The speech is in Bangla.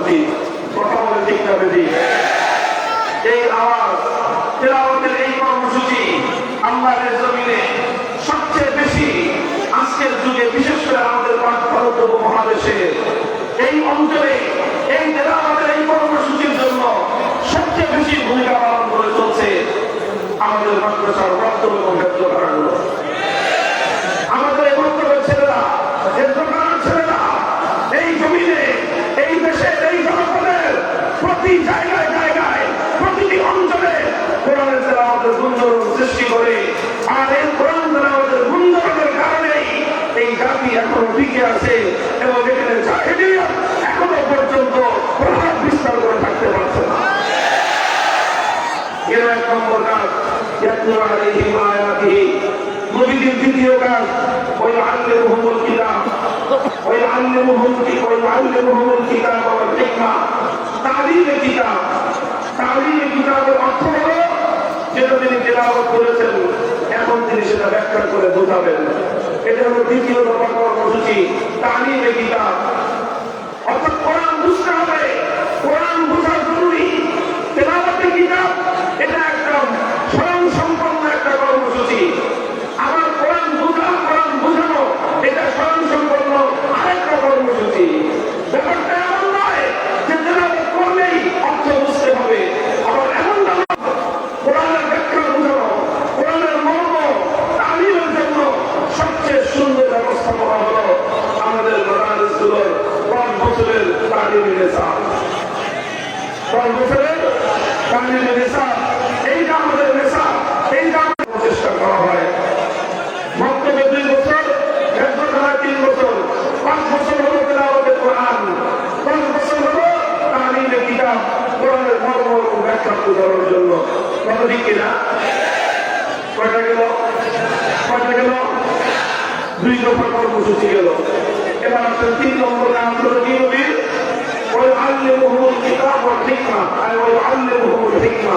কর্মসূচি কথা ঠিক না বেদি এই আওয়াজ এই কর্মসূচি আল্লাহের জমিনে সবচেয়ে বেশি আজকের যুগে, বিশেষ করে আমাদের ভারত উপমহাদেশে এই অঞ্চলে এই তেলাওয়াতের এই কর্মসূচির জন্য সবচেয়ে বেশি ভূমিকা পালন করে চলছে আমাদের মাদ্রাসার বক্তব্য এবং হেফজখানাগুলো আমাদের এই বক্তব্যের ছেলেরা হেফজখানার ছেলেরা এই জমিনে এই দেশের এই জনপদের প্রতি জায়গায় জায়গায়, প্রতিটি অঞ্চলে কোরআনের তেলাওয়াতের গুঞ্জরণ সৃষ্টি করে। আর এই কোরআন তেলাওয়াতের গুঞ্জরণের কারণেই এই জাতি এখনও টিকে আছে এবং এখানে এখনও পর্যন্ত প্রভাব বিস্তার করে থাকতে পারছে না। এর এক নম্বর কাজ নবীজির দ্বিতীয় কাজ ওই ওই আল্লিমুহুম কি ওই আল্লিমুহুমুল কিতাব ওয়াল হিকমা তালিমে কিতাব তালিমে কিতাবের অর্থ হলো যেটা তিনি তেলাওয়াত করেছেন, এখন তিনি সেটা ব্যাখ্যা করে বোঝাবেন। এটা হলো দ্বিতীয় দফা কর্মসূচি তালিমে কিতাব। কোরআনের কত রকম ব্যাখ্যা বোঝানোর জন্য কত ঠিক কিনা কয়টা গেল? কয়টা গেল? দুই নম্বর কর্মসূচি গেল। এবার আসেন তিন নম্বরে আন্তর্জাতিক নবীর? ওই আল্লে মহুল কিতাব ও ঠিকমা আর ওই আল্লে মহুল ঠিকমা